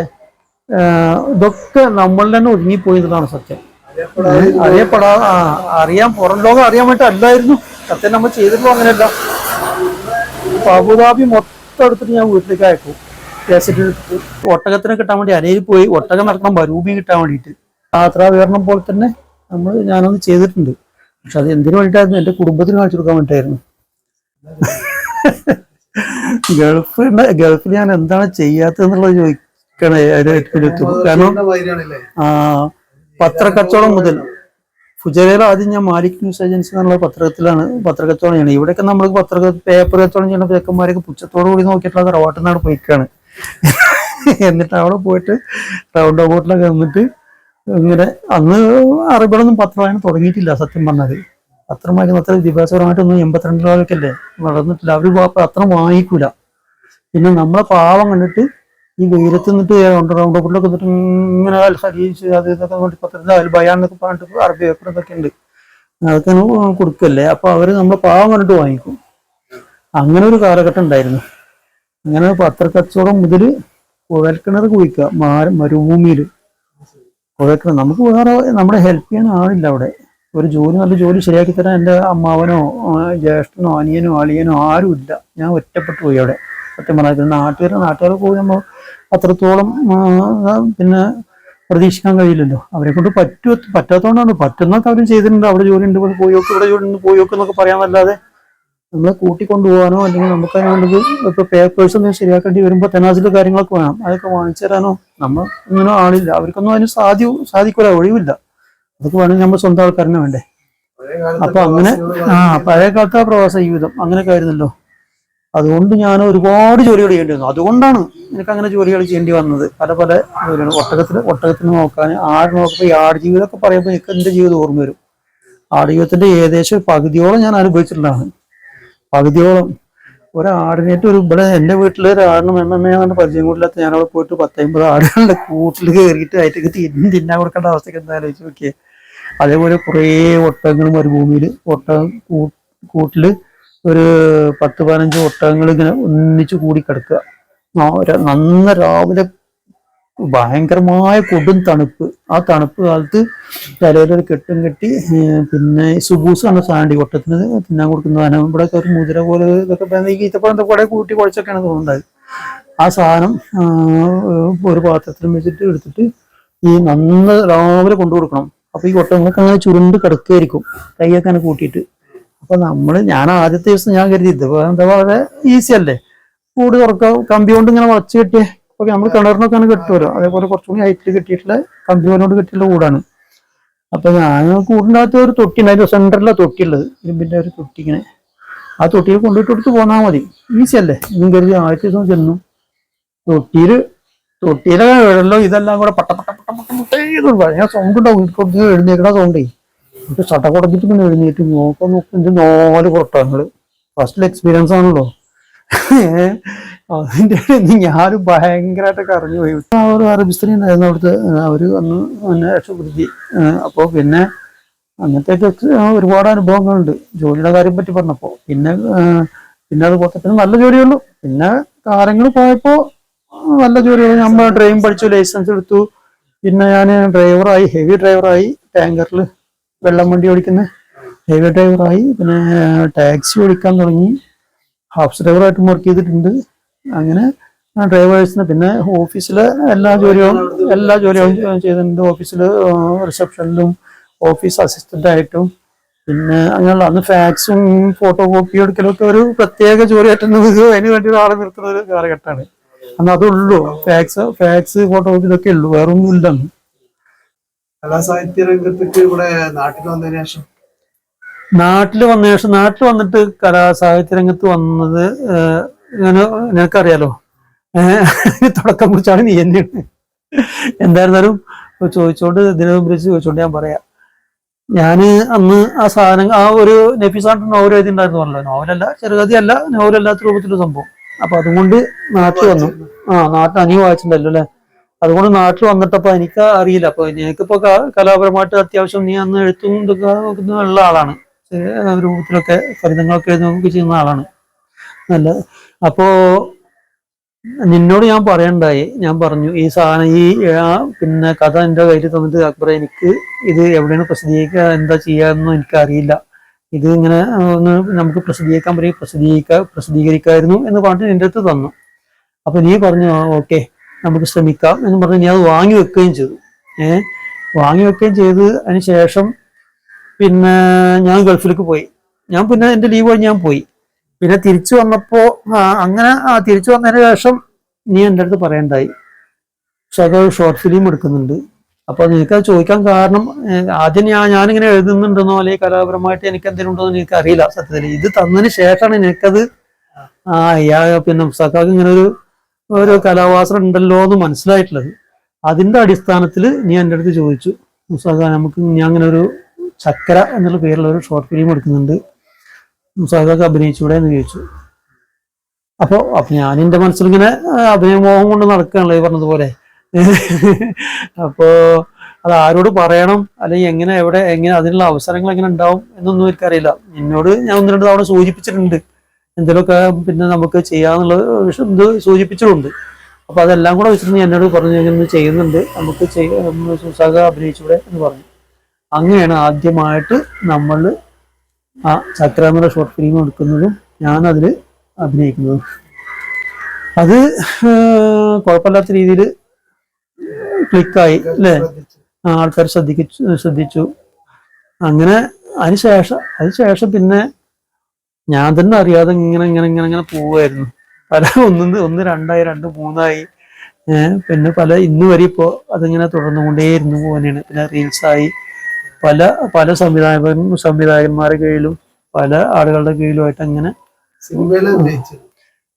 ഇതൊക്കെ നമ്മളിൽ തന്നെ ഒതുങ്ങിപ്പോയി എന്നുള്ളതാണ് സത്യം. അറിയപ്പെടാ അറിയാൻ പുറം ലോകം അറിയാൻ വേണ്ടി അല്ലായിരുന്നു. സത്യം നമ്മൾ ചെയ്തിട്ടുള്ളൂ അങ്ങനെയല്ല. ഇപ്പൊ അബുദാബി മൊത്തം എടുത്തിട്ട് ഞാൻ വീട്ടിലേക്ക് അയക്കും. കേസറ്റ് ഒട്ടകത്തിന് കിട്ടാൻ വേണ്ടി അരയിൽ പോയി ഒട്ടകം നടക്കണം ബരൂപി കിട്ടാൻ വേണ്ടിയിട്ട്. യാത്രാ വിവരണം പോലെ തന്നെ നമ്മൾ ഞാനൊന്ന് ചെയ്തിട്ടുണ്ട്. പക്ഷെ അത് എന്തിനു വേണ്ടിയിട്ടായിരുന്നു? എന്റെ കുടുംബത്തിന് കാണിച്ചു കൊടുക്കാൻ വേണ്ടിയിട്ടായിരുന്നു. ഗൾഫ് ഗൾഫിൽ ഞാൻ എന്താണ് ചെയ്യാത്തതെന്നുള്ളത് ചോദിക്കണേ അതിന്. കാരണം ആ പത്രക്കച്ചവടം മുതൽ. ഫുജറയിൽ ആദ്യം ഞാൻ മാലിക് ന്യൂസ് ഏജൻസി എന്നുള്ള പത്രത്തിലാണ് പത്രക്കച്ചവടം ചെയ്യണത്. ഇവിടെയൊക്കെ നമ്മൾ പത്ര പേപ്പർ കച്ചവടം ചെയ്യുന്ന ചെക്കന്മാരൊക്കെ പുച്ഛത്തോടു കൂടി നോക്കിയിട്ടുള്ള തറവാട്ടിൽ നിന്നാണ് പോയിക്കാണ്. എന്നിട്ട് അവിടെ പോയിട്ട് റൗണ്ട് അബൌട്ടിലൊക്കെ വന്നിട്ട് ഇങ്ങനെ അന്ന് അറിവിടൊന്നും പത്രവായന തുടങ്ങിയിട്ടില്ല സത്യം പറഞ്ഞത് പത്രം വായിക്കുന്ന അത്ര വിദ്യാഭ്യാസപരമായിട്ടൊന്നും എൺപത്തിരണ്ടിലൊക്കെ അല്ലേ? നടന്നിട്ടില്ല. അവർ പത്രം വാങ്ങിക്കൂല. പിന്നെ നമ്മളെ പാവം കണ്ടിട്ട് ഈ വെയിലത്ത് നിന്നിട്ട് റൗണ്ട് റൗണ്ട് അബൌട്ടിലൊക്കെ നിന്നിട്ട് ഇങ്ങനെ അൽ അത് ഇതൊക്കെ വേണ്ടി പത്രത്തിൽ അതിൽ ഭയാന്നൊക്കെ പറഞ്ഞിട്ട് അറബി പേപ്പർ ഇതൊക്കെ ഉണ്ട്. അതൊക്കെ കൊടുക്കല്ലേ? അപ്പൊ അവർ നമ്മളെ പാവം കണ്ടിട്ട് വാങ്ങിക്കും. അങ്ങനെ ഒരു കാലഘട്ടം ഉണ്ടായിരുന്നു. അങ്ങനെ പത്രക്കച്ചവടം മുതൽ കുഴൽക്കിണർ കുഴിക്കുക മാര മരുഭൂമിയിൽ കുഴൽക്കിണർ നമുക്ക് വേറെ നമ്മുടെ ഹെൽപ്പ് ചെയ്യാൻ ആളില്ല അവിടെ. ഒരു ജോലി നല്ല ജോലി ശരിയാക്കി തരാൻ എന്റെ അമ്മാവനോ ജ്യേഷ്ഠനോ അനിയനോ അളിയനോ ആരും ഇല്ല ഞാൻ ഒറ്റപ്പെട്ടു പോയി അവിടെ. സത്യം പറഞ്ഞാൽ നാട്ടുകാർ നാട്ടുകാർ പോയി നമ്മൾ അത്രത്തോളം പിന്നെ പ്രതീക്ഷിക്കാൻ കഴിയില്ലല്ലോ. അവരെ കൊണ്ട് പറ്റുമോ പറ്റാത്തതുകൊണ്ടാണ് പറ്റുന്നൊക്കെ അവർ ചെയ്തിട്ടുണ്ട്. അവിടെ ജോലി ഉണ്ട് ഇവിടെ പോയി നോക്കും ഇവിടെ ജോലി ഉണ്ട് പോയി നോക്കും എന്നൊക്കെ പറയാമല്ലാതെ നമ്മളെ കൂട്ടിക്കൊണ്ടുപോകാനോ അല്ലെങ്കിൽ നമുക്ക് അതിനുള്ളത് ഇപ്പൊ പേപ്പേഴ്സ് ഒന്നും ശരിയാക്കേണ്ടി വരുമ്പോൾ തെനാസിലെ കാര്യങ്ങളൊക്കെ വേണം. അതൊക്കെ വാങ്ങിച്ചു തരാനോ? നമ്മൾ ഒന്നിനോ ആളില്ല. അവർക്കൊന്നും അതിന് സാധ്യ സാധിക്കൂല ഒഴിവില്ല. അതൊക്കെ വേണമെങ്കിൽ നമ്മൾ സ്വന്തം ആൾക്കാരനെ വേണ്ടേ? അപ്പൊ അങ്ങനെ ആ പഴയ കാലത്ത് ആ പ്രവാസ ജീവിതം അങ്ങനെയൊക്കെ ആയിരുന്നല്ലോ. അതുകൊണ്ട് ഞാൻ ഒരുപാട് ജോലികൾ ചെയ്യേണ്ടി വന്നു. അതുകൊണ്ടാണ് എനിക്ക് അങ്ങനെ ജോലികൾ ചെയ്യേണ്ടി വന്നത്. പല പല ജോലികൾ ഒട്ടകത്തിൽ ഒട്ടകത്തിന് നോക്കാൻ ആട് നോക്കുമ്പോൾ ഈ ആട് ജീവിതമൊക്കെ പറയുമ്പോൾ എനിക്ക് എന്റെ ജീവിതം ഓർമ്മ വരും. ആട് ജീവിതത്തിന്റെ ഏകദേശം ഒരു പകുതിയോളം ഞാൻ അനുഭവിച്ചിട്ടുണ്ടാണ് പകുതിയോളം. ഒരാടിനേറ്റ് ഒരു ഇവിടെ എന്റെ വീട്ടിൽ ഒരു ആടിനും എണ്ണമെന്ന് പരിചയം കൂടില്ലാത്ത ഞാൻ അവിടെ പോയിട്ട് പത്തമ്പത് ആടുകളുടെ കൂട്ടിൽ കയറിയിട്ട് അതിന്റെ തിന്നും തിന്നാൻ കൊടുക്കേണ്ട അവസ്ഥയ്ക്ക് എന്തായാലും ആലോചിച്ച് നോക്കിയേ. അതേപോലെ കുറേ ഒട്ടകങ്ങൾ മരുഭൂമിയിൽ ഒട്ടകം കൂട്ടിൽ ഒരു പത്ത് പതിനഞ്ച് ഒട്ടകങ്ങൾ ഇങ്ങനെ ഒന്നിച്ചു കൂടി കിടക്കുക. നന്ന രാവിലെ ഭയങ്കരമായ കൊടും തണുപ്പ്. ആ തണുപ്പ് കാലത്ത് തലയിലൊരു കെട്ടും കെട്ടി പിന്നെ സുബൂസ് ആണ് സാണ്ടി ഒട്ടത്തിന് തിന്നാൻ കൊടുക്കുന്ന സാധനം ഇവിടെ ഒരു മുതിര പോലെ ഇതൊക്കെ ഈത്തപ്പഴം കൂടെ കൂട്ടി കുഴച്ചൊക്കെയാണ് തോന്നുന്നത്. ആ സാധനം ഒരു പാത്രത്തിൽ വെച്ചിട്ട് എടുത്തിട്ട് ഈ നന്ന രാവിലെ കൊണ്ടു കൊടുക്കണം അപ്പൊ ഈ ഒട്ടങ്ങളൊക്കെ അങ്ങനെ ചുരുണ്ട് കിടക്കുകയായിരിക്കും കൈയൊക്കെ അങ്ങനെ കൂട്ടിയിട്ട്. അപ്പൊ നമ്മൾ ഞാൻ ആദ്യത്തെ ദിവസം ഞാൻ കരുതി ഇത് എന്താ വളരെ ഈസി അല്ലേ? കൂട് തുറക്കാം കമ്പി കൊണ്ട് ഇങ്ങനെ വളച്ച് കെട്ടിയ അപ്പൊ നമ്മൾ കിണറിനൊക്കെ അങ്ങനെ കെട്ടുമല്ലോ അതേപോലെ കുറച്ചുകൂടി ഹൈറ്റിൽ കെട്ടിയിട്ടുള്ള കമ്പി കൊണ്ട് കെട്ടിയുള്ള കൂടാണ്. അപ്പൊ ഞാൻ കൂടിനകത്ത് ഒരു തൊട്ടി അതിന്റെ സെന്ററിലാണ് തൊട്ടിയുള്ളത് ഇരുമ്പിന്റെ ഒരു തൊട്ടി ഇങ്ങനെ ആ തൊട്ടിയിൽ കൊണ്ടിട്ട് കൊടുത്ത് പോന്നാൽ മതി. ഈസി അല്ലേ? ഇതും കരുതി ആദ്യത്തെ ദിവസം ചെന്നു. തൊട്ടിയിൽ തൊട്ടിയിലെ ഇതെല്ലാം കൂടെ പട്ട പട്ട പട്ട പട്ട ഞാൻ സൗണ്ട് ഉണ്ടാവും. എഴുന്നേക്കണ സൗണ്ടേ എന്നിട്ട് ചട്ട കുടഞ്ഞിട്ട് പിന്നെ എഴുന്നേറ്റ് നോക്കാൻ നോക്കും ഇത് നാല് കൊട്ടങ്ങൾ ഫസ്റ്റ് എക്സ്പീരിയൻസ് ആണല്ലോ. അതിന്റെ ഞാനും ഭയങ്കരമായിട്ട് കറങ്ങി പോയി. ആ ഒരു അറബിസ്ത്രീ ഉണ്ടായിരുന്നു അവിടുത്തെ അവർ വന്ന് എന്നെ രക്ഷപ്പെടുത്തി. അപ്പോൾ പിന്നെ അങ്ങനത്തെ ഒരുപാട് അനുഭവങ്ങളുണ്ട്. ജോലിയുടെ കാര്യം പറ്റി പറഞ്ഞപ്പോ. പിന്നെ പിന്നെ അത് പിന്നെ നല്ല ജോലിയുള്ളൂ. പിന്നെ കാര്യങ്ങൾ പോയപ്പോ നല്ല ജോലികൾ നമ്മൾ ഡ്രൈവിംഗ് പഠിച്ചു ലൈസൻസ് എടുത്തു. പിന്നെ ഞാൻ ഡ്രൈവറായി ഹെവി ഡ്രൈവറായി ടാങ്കറിൽ വെള്ളം വണ്ടി ഓടിക്കുന്ന. ഹെവി ഡ്രൈവറായി പിന്നെ ടാക്സി ഓടിക്കാൻ തുടങ്ങി. ഹാഫ് ഡ്രൈവറായിട്ടും വർക്ക് ചെയ്തിട്ടുണ്ട്. അങ്ങനെ ഡ്രൈവേഴ്സിന് പിന്നെ ഓഫീസിലെ എല്ലാ ജോലിയും എല്ലാ ജോലിയും ചെയ്തിട്ടുണ്ട്. ഓഫീസിൽ റിസപ്ഷനിലും ഓഫീസ് അസിസ്റ്റന്റ് ആയിട്ടും. പിന്നെ അങ്ങനെയുള്ള അന്ന് ഫാക്സും ഫോട്ടോ കോപ്പി എടുക്കലൊക്കെ ഒരു പ്രത്യേക ജോലിയായിട്ട് അതിന് വേണ്ടി ഒരാളെ നിർത്തുന്ന ഒരു കാലഘട്ടമാണ്. അന്ന് അതുള്ളൂ. ഫാക്സ് ഫാക്സ് ഫോട്ടോ കോപ്പി ഇതൊക്കെ ഉള്ളൂ. വേറെ ഒന്നും ഇല്ല അന്ന് കലാസാഹിത്യ രംഗത്തേക്ക് ഇവിടെ നാട്ടിൽ വന്നതിന് ശേഷം? നാട്ടിൽ വന്ന ശേഷം നാട്ടിൽ വന്നിട്ട് കലാസാഹിത്യ രംഗത്ത് വന്നത് ഞാൻ നിനക്കറിയാലോ? തുടക്കം കുറിച്ചാണ് നീ എന്നെ എന്തായിരുന്നാലും ചോദിച്ചോണ്ട് ഇതിനെ കുറിച്ച് ചോദിച്ചോണ്ട് ഞാൻ പറയാം. ഞാൻ അന്ന് ആ സാധനം ആ ഒരു നഫീസാണ്ട് നോവൽ എഴുതിണ്ടായിരുന്നല്ലോ നോവലല്ല ചെറുകഥയല്ല നോവലല്ലാത്ത രൂപത്തിലുള്ള സംഭവം. അപ്പൊ അതുകൊണ്ട് നാട്ടിൽ വന്നു. ആ നാട്ടിൽ അനിയ വായിച്ചിട്ടുണ്ടല്ലോ അല്ലെ? അതുകൊണ്ട് നാട്ടിൽ വന്നിട്ടപ്പോ എനിക്ക് അറിയില്ല. അപ്പൊ എനിക്കിപ്പോ കലാപരമായിട്ട് അത്യാവശ്യം നീ അന്ന് എഴുത്തും ഇതൊക്കെ ഉള്ള ആളാണ്. രൂപത്തിലൊക്കെ ഫലിതങ്ങളൊക്കെ എഴുതി നോക്കി ചെയ്യുന്ന ആളാണ്. നല്ല അപ്പോ നിന്നോട് ഞാൻ പറയണ്ടായി. ഞാൻ പറഞ്ഞു ഈ സാധനം ഈ പിന്നെ കഥ എന്റെ കയ്യിൽ തന്നിട്ട് അക്ബർ എനിക്ക് ഇത് എവിടെയാണ് പ്രസിദ്ധീകരിക്കുക എന്താ ചെയ്യാന്നൊന്നും എനിക്കറിയില്ല. ഇത് ഇങ്ങനെ ഒന്ന് നമുക്ക് പ്രസിദ്ധീകരിക്കാൻ പറയും പ്രസിദ്ധീകരിക്ക പ്രസിദ്ധീകരിക്കായിരുന്നു എന്ന് പറഞ്ഞിട്ട് എന്റെ അടുത്ത് തന്നു. അപ്പൊ നീ പറഞ്ഞു ഓക്കെ. നമുക്ക് ശ്രമിക്കാം എന്ന് പറഞ്ഞ് ഞാൻ അത് വാങ്ങി വെക്കുകയും ചെയ്തു. ഏഹ് വാങ്ങി വെക്കുകയും ചെയ്ത് അതിന് ശേഷം പിന്നെ ഞാൻ ഗൾഫിലേക്ക് പോയി. ഞാൻ പിന്നെ എന്റെ ലീവ് കഴിഞ്ഞ് ഞാൻ പോയി. പിന്നെ തിരിച്ചു വന്നപ്പോ അങ്ങനെ തിരിച്ചു വന്നതിന് ശേഷം നീ എന്റെ അടുത്ത് പറയണ്ടായി. പക്ഷെ അത് ഷോർട്ട് ഫിലിം എടുക്കുന്നുണ്ട്. അപ്പൊ നിനക്ക് അത് ചോദിക്കാൻ കാരണം ആദ്യം ഞാൻ ഞാനിങ്ങനെ എഴുതുന്നുണ്ടെന്നോ അല്ലെങ്കിൽ കലാപരമായിട്ട് എനിക്ക് എന്തെങ്കിലും ഉണ്ടോ എന്ന് എനിക്ക് അറിയില്ല സത്യത്തിൽ. ഇത് തന്നതിന് ശേഷമാണ് എനിക്കത് ആ പിന്നെ മുസ്താഖാക്ക് ഇങ്ങനെ ഒരു ഒരു കലാവാസന ഉണ്ടല്ലോ എന്ന് മനസ്സിലായിട്ടുള്ളത്. അതിന്റെ അടിസ്ഥാനത്തിൽ നീ എന്റെ അടുത്ത് ചോദിച്ചു. മുസാഖ നമുക്ക് ഞാൻ അങ്ങനെ ഒരു ചക്കര എന്നുള്ള പേരിൽ ഒരു ഷോർട്ട് ഫിലിം എടുക്കുന്നുണ്ട്. മുസാഖക്ക് അഭിനയിച്ചൂടെ എന്ന് ചോദിച്ചു. അപ്പോൾ അപ്പൊ ഞാൻ എന്റെ മനസ്സിലിങ്ങനെ അഭിനയമോഹം കൊണ്ട് നടക്കുകയാണല്ലോ ഈ പറഞ്ഞതുപോലെ. അപ്പോൾ അത് ആരോട് പറയണം? അല്ലെങ്കിൽ എങ്ങനെ എവിടെ എങ്ങനെ അതിനുള്ള അവസരങ്ങൾ എങ്ങനെ ഉണ്ടാവും എന്നൊന്നും എനിക്കറിയില്ല. എന്നോട് ഞാൻ ഒന്ന് രണ്ട് തവണ സൂചിപ്പിച്ചിട്ടുണ്ട്. എന്തെങ്കിലുമൊക്കെ പിന്നെ നമുക്ക് ചെയ്യാന്നുള്ള ഇത് സൂചിപ്പിച്ചിട്ടുണ്ട്. അപ്പൊ അതെല്ലാം കൂടെ വെച്ചിട്ട് എന്നോട് പറഞ്ഞു കഴിഞ്ഞാൽ ചെയ്യുന്നുണ്ട്. നമുക്ക് സുസാഗ അഭിനയിച്ചൂടെ എന്ന് പറഞ്ഞു. അങ്ങനെയാണ് ആദ്യമായിട്ട് നമ്മൾ ആ ചക്രാമര ഷോർട്ട് ഫിലിം എടുക്കുന്നതും ഞാൻ അതിൽ അഭിനയിക്കുന്നതും. അത് കുഴപ്പമില്ലാത്ത രീതിയിൽ ക്ലിക്കായി അല്ലേ? ആൾക്കാർ ശ്രദ്ധിച്ചു ശ്രദ്ധിച്ചു. അങ്ങനെ അതിനുശേഷം അതിനുശേഷം പിന്നെ ഞാൻ തന്നെ അറിയാതെ ഇങ്ങനെ ഇങ്ങനെ ഇങ്ങനെ ഇങ്ങനെ പോവുമായിരുന്നു പല ഒന്ന് ഒന്ന് രണ്ടായി രണ്ട് മൂന്നായി. പിന്നെ പല ഇന്ന് വരെ ഇപ്പോൾ അതിങ്ങനെ തുടർന്നുകൊണ്ടേയിരുന്നു പോകാനാണ് പിന്നെ റീൽസായി പല പല സംവിധായകൻ സംവിധായകന്മാരുടെ കീഴിലും പല ആളുകളുടെ കീഴിലുമായിട്ട് അങ്ങനെ സിനിമയിൽ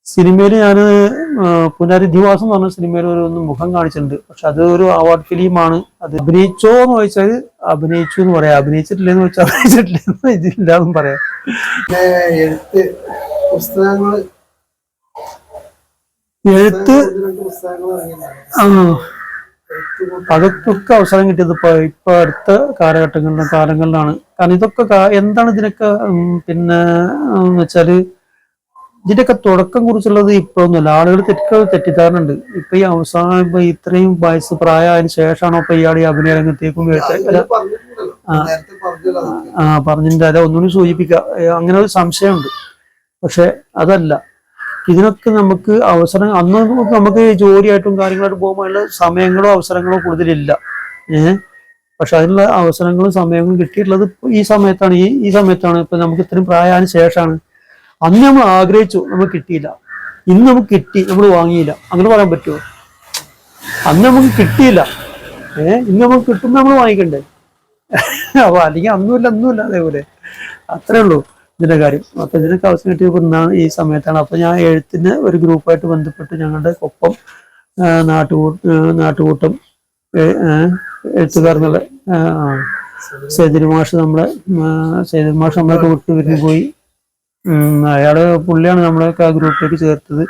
സിനിമയിൽ ഞാൻ പുനരധിവാസം എന്ന് പറഞ്ഞ സിനിമയിൽ ഒരു ഒന്ന് മുഖം കാണിച്ചിട്ടുണ്ട്. പക്ഷെ അത് ഒരു അവാർഡ് ഫിലിമാണ് അത് അഭിനയിച്ചോ എന്ന് ചോദിച്ചാൽ അഭിനയിച്ചു എന്ന് പറയാം. അഭിനയിച്ചിട്ടില്ലെന്ന് ചോദിച്ചാൽ അഭിനയിച്ചിട്ടില്ലെന്ന് ഇതില്ല എന്നും പറയാം. എഴുത്ത് പുസ്തകങ്ങൾ എഴുത്ത് അതൊക്കെ അവസരം കിട്ടിയത് ഇപ്പൊ ഇപ്പൊ അടുത്ത കാലഘട്ടങ്ങളിലും കാലങ്ങളിലാണ്. കാരണം ഇതൊക്കെ എന്താണ് ഇതിനൊക്കെ പിന്നെ വെച്ചാൽ ഇതിന്റെയൊക്കെ തുടക്കം കുറിച്ചുള്ളത് ഇപ്പോഴൊന്നുമില്ല ആളുകൾ തെറ്റുകൾ തെറ്റിദ്ധാരണ ഉണ്ട് ഇപ്പൊ ഈ അവസാനം ഇപ്പൊ ഇത്രയും വയസ്സ് പ്രായമായതിനു ശേഷമാണോ ഇപ്പൊ ഇയാൾ ഈ അഭിനയ രംഗത്തേക്കും അത്. ആ. പറഞ്ഞിട്ടുണ്ട്. അല്ല ഒന്നുകൂടി സൂചിപ്പിക്കുക അങ്ങനെ ഒരു സംശയമുണ്ട്. പക്ഷെ അതല്ല. ഇതിനൊക്കെ നമുക്ക് അവസരം അന്ന് നമുക്ക് ജോലിയായിട്ടും കാര്യങ്ങളായിട്ട് പോകുമ്പോഴുള്ള സമയങ്ങളോ അവസരങ്ങളോ കൂടുതലില്ല. ഏഹ് പക്ഷെ അതിനുള്ള അവസരങ്ങളും സമയങ്ങളും കിട്ടിയിട്ടുള്ളത് ഈ സമയത്താണ്. ഈ ഈ സമയത്താണ്. ഇപ്പൊ നമുക്ക് ഇത്രയും പ്രായത്തിന് ശേഷമാണ്. അന്ന് നമ്മൾ ആഗ്രഹിച്ചു നമുക്ക് കിട്ടിയില്ല. ഇന്ന് നമുക്ക് കിട്ടി നമ്മൾ വാങ്ങിയില്ല. അങ്ങനെ പറയാൻ പറ്റുമോ? അന്ന് നമുക്ക് കിട്ടിയില്ല. ഏഹ് ഇന്ന് നമുക്ക് കിട്ടുന്ന നമ്മൾ വാങ്ങിക്കണ്ടേ? അപ്പൊ അല്ലെങ്കിൽ അന്നുമില്ല അന്നുമില്ല അതേപോലെ. അത്രേ ഉള്ളൂ ഇതിന്റെ കാര്യം. അപ്പൊ ഇതിനൊക്കെ അവസരം കിട്ടിയപ്പോൾ ഈ സമയത്താണ്. അപ്പൊ ഞാൻ എഴുത്തിന് ഒരു ഗ്രൂപ്പായിട്ട് ബന്ധപ്പെട്ട് ഞങ്ങളുടെ ഒപ്പം നാട്ടുകൂട്ട് നാട്ടുകൂട്ടം എഴുത്തുകാർ എന്നുള്ള സേതിരി മാഷ് നമ്മളെ സേതിരി മാഷ് നമ്മളൊക്കെ വിട്ടു പിരിഞ്ഞു പോയി. അയാൾ പുള്ളിയാണ് നമ്മളൊക്കെ ആ ഗ്രൂപ്പിലേക്ക് ചേർത്തത്.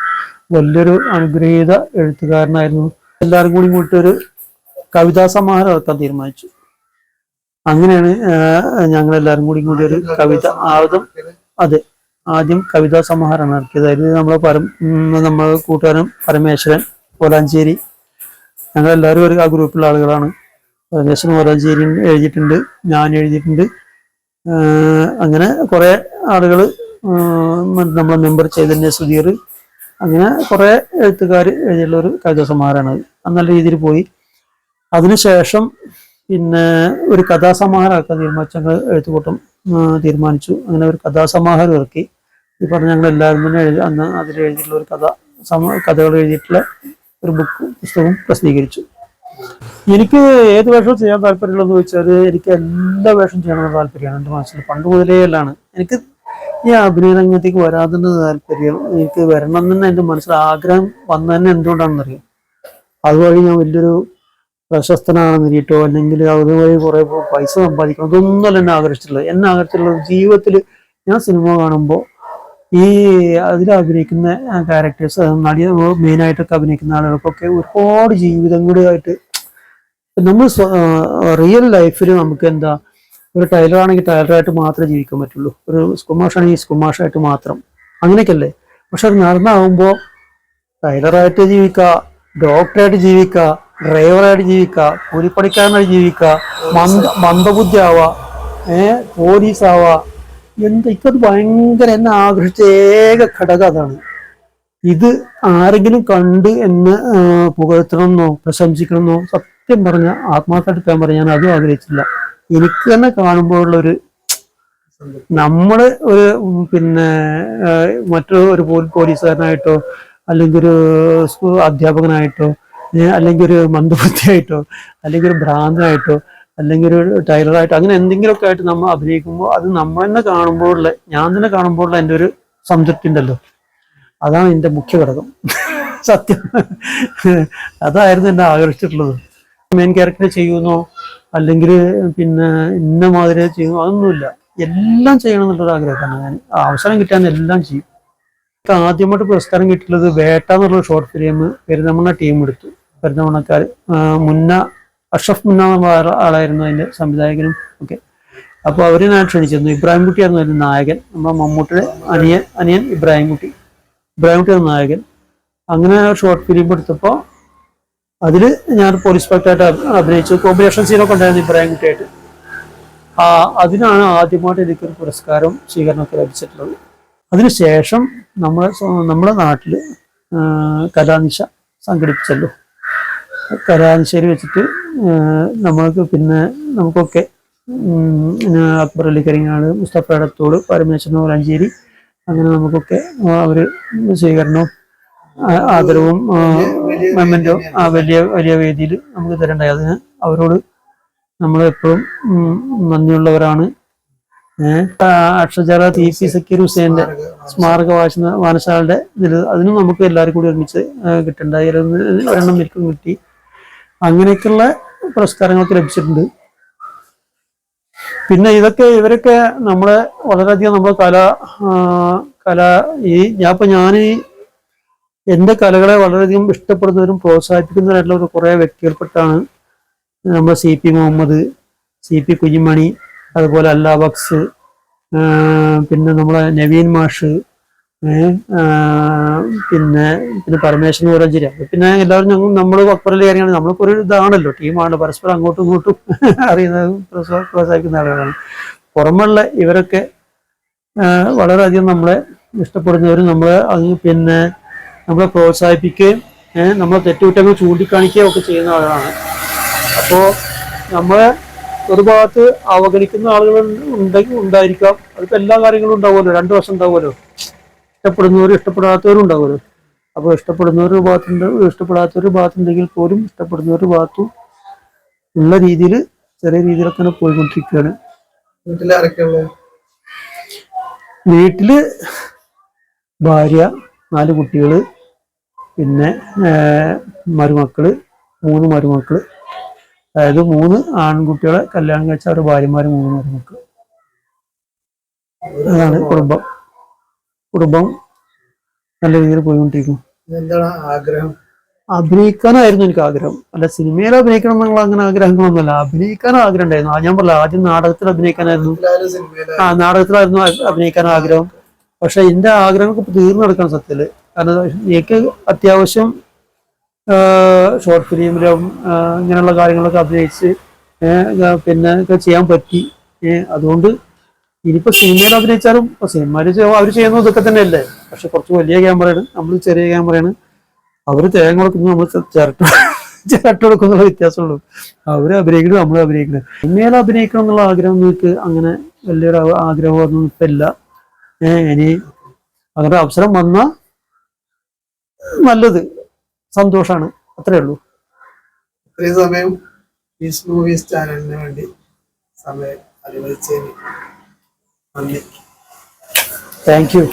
വലിയൊരു അനുഗ്രഹീത എഴുത്തുകാരനായിരുന്നു. എല്ലാവരും കൂടി കൂട്ടി ഒരു കവിതാ സമാഹാരം ഇറക്കാൻ തീരുമാനിച്ചു. അങ്ങനെയാണ് ഞങ്ങൾ എല്ലാവരും കൂടി കൂടി ഒരു കവിത ആദ്യം അതെ ആദ്യം കവിതാ സമാഹാരമാണ് ഇറക്കിയത് അതായത് നമ്മളെ പരം നമ്മളെ കൂട്ടുകാരൻ പരമേശ്വരൻ പോലാഞ്ചേരി ഞങ്ങൾ എല്ലാവരും ഒരു ആ ഗ്രൂപ്പിലുള്ള ആളുകളാണ്. പരമേശ്വരൻ പോലാഞ്ചേരി എഴുതിയിട്ടുണ്ട് ഞാൻ എഴുതിയിട്ടുണ്ട്. അങ്ങനെ കുറെ ആളുകൾ നമ്മളെ മെമ്പർ ചൈതന്യ സുധീർ. അങ്ങനെ കുറെ എഴുത്തുകാർ എഴുതിയുള്ള ഒരു കവിതാസമാഹാരമാണ് അത്. നല്ല രീതിയിൽ പോയി. അതിനുശേഷം പിന്നെ ഒരു കഥാസമാഹാരമാക്കാൻ തീരുമാനിച്ചു ഞങ്ങൾ എഴുത്തുകൂട്ടം തീരുമാനിച്ചു. അങ്ങനെ ഒരു കഥാസമാഹാരം ഇറക്കി. ഈ പറഞ്ഞ ഞങ്ങൾ എല്ലാവരും തന്നെ എഴുതി അന്ന് അതിൽ എഴുതിയിട്ടുള്ള ഒരു കഥ കഥകൾ എഴുതിയിട്ടുള്ള ഒരു ബുക്ക് പുസ്തകവും പ്രസിദ്ധീകരിച്ചു. എനിക്ക് ഏത് വേഷവും ചെയ്യാൻ താല്പര്യമുള്ളതെന്ന് ചോദിച്ചാൽ എനിക്ക് എല്ലാ വേഷവും ചെയ്യണമെന്ന് താല്പര്യമാണ്. എന്റെ മനസ്സിൽ പണ്ട് മുതലേ എല്ലാം എനിക്ക് ഈ അഭിനയ രംഗത്തേക്ക് വരാൻ തന്നെ താല്പര്യം എനിക്ക് വരണം എന്ന് തന്നെ എന്റെ മനസ്സിൽ ആഗ്രഹം വന്നു തന്നെ എന്തുകൊണ്ടാണെന്നറിയാം? അതുവഴി ഞാൻ വലിയൊരു പ്രശസ്തനാണെന്ന് കിട്ടോ അല്ലെങ്കിൽ അതുവഴി കുറെ പൈസ സമ്പാദിക്കണം അതൊന്നുമല്ല എന്നെ ആകർഷിച്ചിട്ടുള്ളത് എന്നെ ആകർഷിച്ചിട്ടുള്ളത് ജീവിതത്തിൽ ഞാൻ സിനിമ കാണുമ്പോൾ ഈ അതിൽ അഭിനയിക്കുന്ന ക്യാരക്ടേഴ്സ് നടി മെയിനായിട്ടൊക്കെ അഭിനയിക്കുന്ന ആളുകൾക്കൊക്കെ ഒരുപാട് ജീവിതം കൂടിയായിട്ട് നമ്മൾ റിയൽ ലൈഫിൽ നമുക്ക് എന്താ ഒരു ടൈലറാണെങ്കിൽ ടൈലറായിട്ട് മാത്രമേ ജീവിക്കാൻ പറ്റുള്ളൂ. ഒരു സ്കുമാഷ് ആണെങ്കിൽ സ്കുമാഷായിട്ട് മാത്രം. അങ്ങനെയൊക്കെയല്ലേ? പക്ഷെ അത് നടന്നാകുമ്പോൾ ടൈലറായിട്ട് ജീവിക്കുക ഡോക്ടറായിട്ട് ജീവിക്കുക ഡ്രൈവറായിട്ട് ജീവിക്കുക കൂലിപ്പണിക്കാരനായിട്ട് ജീവിക്കുക മന്ദ മന്ദബുദ്ധി ആവുക ഏഹ് പോലീസ് ആവുക എന്താ ഭയങ്കര എന്നെ ആകർഷിച്ച ഏക ഘടകം അതാണ്. ഇത് ആരെങ്കിലും കണ്ട് എന്നെ പുകഴ്ത്തണമെന്നോ പ്രശംസിക്കണമെന്നോ സത്യം പറഞ്ഞ ആത്മാർത്ഥമായിട്ട് പറയാൻ ഞാൻ അതും ആഗ്രഹിച്ചില്ല എനിക്ക് തന്നെ കാണുമ്പോഴുള്ള ഒരു നമ്മൾ ഒരു പിന്നെ മറ്റു മറ്റൊരു ഒരു പോലീ- പോലീസുകാരനായിട്ടോ അല്ലെങ്കിൽ ഒരു സ്കൂൾ അധ്യാപകനായിട്ടോ അല്ലെങ്കിൽ ഒരു മന്ദബുദ്ധിയായിട്ടോ അല്ലെങ്കിൽ ഒരു ഭ്രാന്തനായിട്ടോ അല്ലെങ്കിൽ ഒരു ടൈലറായിട്ടോ അങ്ങനെ എന്തെങ്കിലുമൊക്കെ ആയിട്ട് നമ്മൾ അഭിനയിക്കുമ്പോൾ അത് നമ്മൾ തന്നെ കാണുമ്പോഴുള്ള ഞാൻ തന്നെ കാണുമ്പോഴുള്ള എന്റെ ഒരു സംതൃപ്തി ഉണ്ടല്ലോ. അതാണ് എന്റെ മുഖ്യ ഘടകം. സത്യം. അതായിരുന്നു എന്നെ ആകർഷിച്ചിട്ടുള്ളത്. മെയിൻ ക്യാരക്ടർ ചെയ്യുന്നോ? അല്ലെങ്കിൽ പിന്നെ ഇന്ന മാതിരി ചെയ്യുന്നു അതൊന്നുമില്ല. എല്ലാം ചെയ്യണം എന്നുള്ളൊരു ആഗ്രഹമാണ് ഞാൻ. അവസരം കിട്ടാൻ എല്ലാം ചെയ്യും. ആദ്യമായിട്ട് പുരസ്കാരം കിട്ടിയിട്ടുള്ളത് വേട്ട എന്നുള്ള ഷോർട്ട് ഫിലിം പെരുന്തമണ്ണ ടീം എടുത്തു. പെരുന്തമണ്ണക്കാർ മുന്ന അഷ്റഫ് മുന്ന ആളായിരുന്നു അതിന്റെ സംവിധായകനും ഒക്കെ. അപ്പോൾ അവരെ ഞാൻ ക്ഷണിച്ചിരുന്നു. ഇബ്രാഹിം ആയിരുന്നു അതിന്റെ നായകൻ. നമ്മുടെ മമ്മൂട്ടിയുടെ അനിയൻ അനിയൻ ഇബ്രാഹിംകുട്ടി. കുട്ടി ഇബ്രാഹിം കുട്ടിയാണ് നായകൻ. അങ്ങനെ ഷോർട്ട് ഫിലിം എടുത്തപ്പോൾ അതിൽ ഞാൻ പോലീസ് ഇൻസ്പെക്ടറായിട്ട് അഭി- അഭിനയിച്ചു. കോമ്പിനേഷൻ സീനൊക്കെ ഉണ്ടായിരുന്നു ഇബ്രാഹിം കുട്ടിയായിട്ട്. ആ അതിനാണ് ആദ്യമായിട്ട് എനിക്കൊരു പുരസ്കാരം സ്വീകരണമൊക്കെ ലഭിച്ചിട്ടുള്ളത്. അതിനുശേഷം നമ്മളെ നമ്മുടെ നാട്ടിൽ കലാനിശ സംഘടിപ്പിച്ചല്ലോ. കലാനിശയിൽ വെച്ചിട്ട് നമ്മൾക്ക് പിന്നെ നമുക്കൊക്കെ അക്ബർ അലി കരിങ്ങാട് മുസ്തഫ എടത്തോട് പരമേശ്വരൻ ഓലഞ്ചേരി അങ്ങനെ നമുക്കൊക്കെ അവർ സ്വീകരണവും ആദരവും മെമ്മന്റോ ആ വലിയ വലിയ വേദിയിൽ നമുക്ക് തരണ്ടായി. അതിന് അവരോട് നമ്മൾ എപ്പോഴും നന്ദിയുള്ളവരാണ്. അക്ഷരചാര ടി പി സക്കീർ ഹുസൈന്റെ സ്മാരക വാശ വാനശാലയുടെ ഇതിൽ അതിനും നമുക്ക് എല്ലാവരും കൂടി ഒരുമിച്ച് കിട്ടണ്ടായി. ഒരെണ്ണം നിൽക്കും കിട്ടി. അങ്ങനെയൊക്കെയുള്ള പുരസ്കാരങ്ങളൊക്കെ ലഭിച്ചിട്ടുണ്ട്. പിന്നെ ഇതൊക്കെ ഇവരൊക്കെ നമ്മളെ വളരെയധികം നമ്മുടെ കല കല ഈ ഞാൻ ഇപ്പം ഞാൻ ഈ എന്റെ കലകളെ വളരെയധികം ഇഷ്ടപ്പെടുന്നവരും പ്രോത്സാഹിപ്പിക്കുന്നവരായിട്ടുള്ള കുറെ വ്യക്തികൾപ്പെട്ടാണ് നമ്മുടെ C P Muhammad C P Kunhimani അതുപോലെ അല്ലാ ബക്സ് പിന്നെ നമ്മളെ നവീൻ മാഷ് പിന്നെ പിന്നെ പരമേശ്വരൻ ഓരഞ്ചേരി പിന്നെ എല്ലാവരും ഞങ്ങൾ നമ്മൾ അക്ബറിലെ കാര്യമാണ് നമ്മളിപ്പോ ഒരു ഇതാണല്ലോ. ടീമാണ് പരസ്പരം അങ്ങോട്ടും ഇങ്ങോട്ടും അറിയുന്ന പ്രോത്സാഹിപ്പിക്കുന്ന ആളുകളാണ്. പുറമുള്ള ഇവരൊക്കെ വളരെയധികം നമ്മളെ ഇഷ്ടപ്പെടുന്നവരും നമ്മളെ പിന്നെ നമ്മളെ പ്രോത്സാഹിപ്പിക്കുകയും നമ്മൾ നമ്മളെ തെറ്റുകുറ്റങ്ങൾ ചൂണ്ടിക്കാണിക്കുകയും ഒക്കെ ചെയ്യുന്ന ആളുകളാണ് അപ്പോൾ നമ്മളെ ഒരു ഭാഗത്ത് അവഗണിക്കുന്ന ആളുകൾ ഉണ്ടെങ്കിൽ ഉണ്ടായിരിക്കാം. അതിപ്പോൾ എല്ലാ കാര്യങ്ങളും ഉണ്ടാവുമല്ലോ. രണ്ട് വർഷം ഉണ്ടാവുമല്ലോ. ഇഷ്ടപ്പെടുന്നവരും ഇഷ്ടപ്പെടാത്തവരും ഉണ്ടാവുമല്ലോ. അപ്പോൾ ഇഷ്ടപ്പെടുന്നവരുടെ ഭാഗത്തുണ്ട് ഇഷ്ടപ്പെടാത്തവരുടെ ഭാഗത്തുണ്ടെങ്കിൽ പോലും ഇഷ്ടപ്പെടുന്നവരുടെ ഭാഗത്തും ഉള്ള രീതിയിൽ ചെറിയ രീതിയിലൊക്കെ തന്നെ പോയിക്കൊണ്ടിരിക്കുകയാണ്. വീട്ടിൽ ഭാര്യ നാല് കുട്ടികൾ പിന്നെ മരുമക്കൾ മരുമക്കൾ മൂന്ന് മരുമക്കൾ. അതായത് മൂന്ന് ആൺകുട്ടികളെ കല്യാണം കഴിച്ച അവരുടെ ഭാര്യമാര് മൂന്ന് മരുമക്കൾ അതാണ് കുടുംബം. കുടുംബം നല്ല രീതിയിൽ പോയിക്കൊണ്ടിരിക്കും എന്താണ് ആഗ്രഹം? അഭിനയിക്കാനായിരുന്നു എനിക്ക് ആഗ്രഹം. അല്ല സിനിമയിൽ അഭിനയിക്കണം എന്നുള്ള അങ്ങനെ ആഗ്രഹങ്ങളൊന്നുമല്ല. അഭിനയിക്കാൻ ആഗ്രഹം ഉണ്ടായിരുന്നു. ഞാൻ പറഞ്ഞ ആദ്യം നാടകത്തിൽ അഭിനയിക്കാനായിരുന്നു. ആ നാടകത്തിലായിരുന്നു അഭി- അഭിനയിക്കാൻ ആഗ്രഹം. പക്ഷെ എന്റെ ആഗ്രഹങ്ങൾക്ക് തീർന്നു നടക്കണം സത്യത്തിൽ. കാരണം എനിക്ക് അത്യാവശ്യം ഷോർട്ട് ഫിലിമിലും ഇങ്ങനെയുള്ള കാര്യങ്ങളൊക്കെ അഭിനയിച്ച് പിന്നെ ചെയ്യാൻ പറ്റി. അതുകൊണ്ട് ഇനിയിപ്പോൾ സിനിമയിൽ അഭിനയിച്ചാലും ഇപ്പോൾ സിനിമയിൽ അവർ ചെയ്യുന്നത് ഇതൊക്കെ തന്നെയല്ലേ? പക്ഷെ കുറച്ച് വലിയ ക്യാമറയാണ് നമ്മൾ ചെറിയ ക്യാമറയാണ്. അവർ തേങ്ങ നമ്മൾ ചിരട്ട ചിരട്ട കൊടുക്കുന്ന വ്യത്യാസമുള്ളൂ. അവർ അഭിനയിക്കണം നമ്മൾ അഭിനയിക്കണം സിനിമയിൽ അഭിനയിക്കണം എന്നുള്ള ആഗ്രഹം നിങ്ങൾക്ക് അങ്ങനെ വലിയൊരു ആഗ്രഹമൊന്നും ഇപ്പം ഇല്ല. ഇനി അങ്ങനെ അവസരം വന്ന നല്ലത്. സന്തോഷാണ്. അത്രേ ഉള്ളൂ. ഇത്രയും സമയം പീസ് മൂവീസ് ചാനലിന് വേണ്ടി സമയം അനുവദിച്ചതിന് നന്ദി. Thank you.